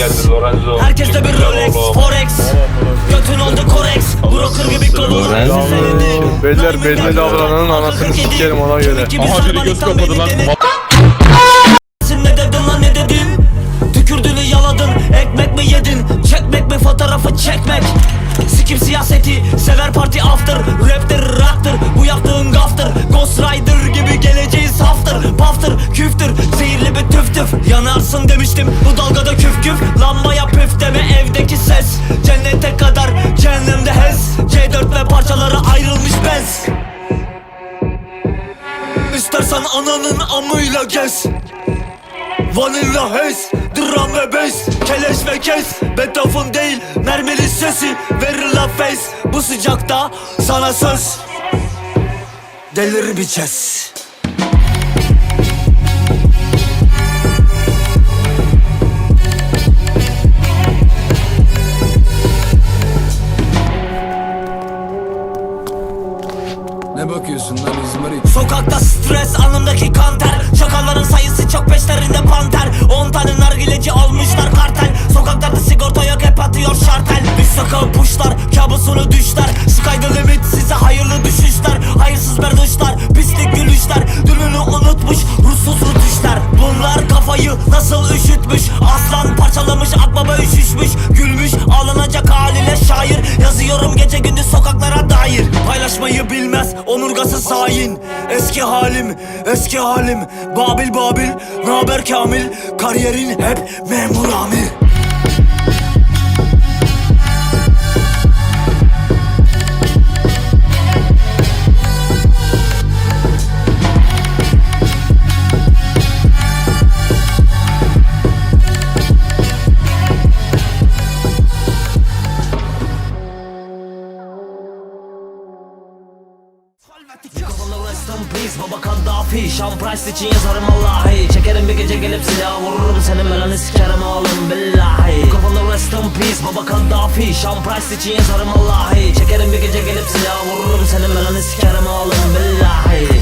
Lorenzo. Herkeste bir Rolex. Forex. Götün oldu Korex Broker gibi kolu. Beyler belli davrananın anasını sikerim ona göre. Aha biri göz kapadı lan. Ne dedin lan ne dedin? Tükürdüğünü yaladın. Ekmek mi yedin? Çekmek mi? Fotoğrafı çekmek. Sikim siyaseti Sever parti after. Raptir Tüf Yanarsın demiştim Bu dalgada küf küf. Lambaya püf deme evdeki ses. Cennete kadar cehennemde hez. C4 ve parçalara ayrılmış bez. İstersen ananın amıyla gez. Vanilla hez, dram ve bass. Keleş ve kes, Beethoven değil Mermili sesi, verir la face. Bu sıcakta sana söz. Delir bir çes Sokakta stres anımdaki kanter. Çakalların sayısı çok peşlerinde panter. 10 tane nargileci almışlar kartel. Sokaklarda sigorta yok hep atıyor şartel. Biz sokağı puşlar kabusunu düşler. Sky the limit size hayırlı düşüşler. Hayırsız berduşlar pislik gülüşler. Dününü unutmuş ruhsuz rutuşlar Bunlar kafayı nasıl üşütmüş? Aslan parçalamış akbaba üşüşmüş. Gülmüş ağlanacak haliyle şair. Yazıyorum gece gündüz sokaklara dair. Paylaşmayı bilmez omurgası hain Eski halim eski halim. Babil babil naber kamil? Kariyerin hep memur amir Peace baba Kaddafi Sean Price için yazarım Allahi Çekerim bir gece gelip silah vururum. Senin belanı sikerim oğlum billahi. Mikrofonda rest peace baba Kaddafi Sean Price için yazarım Allahi Çekerim bir gece gelip silah vururum. Senin belanı sikerim oğlum billahi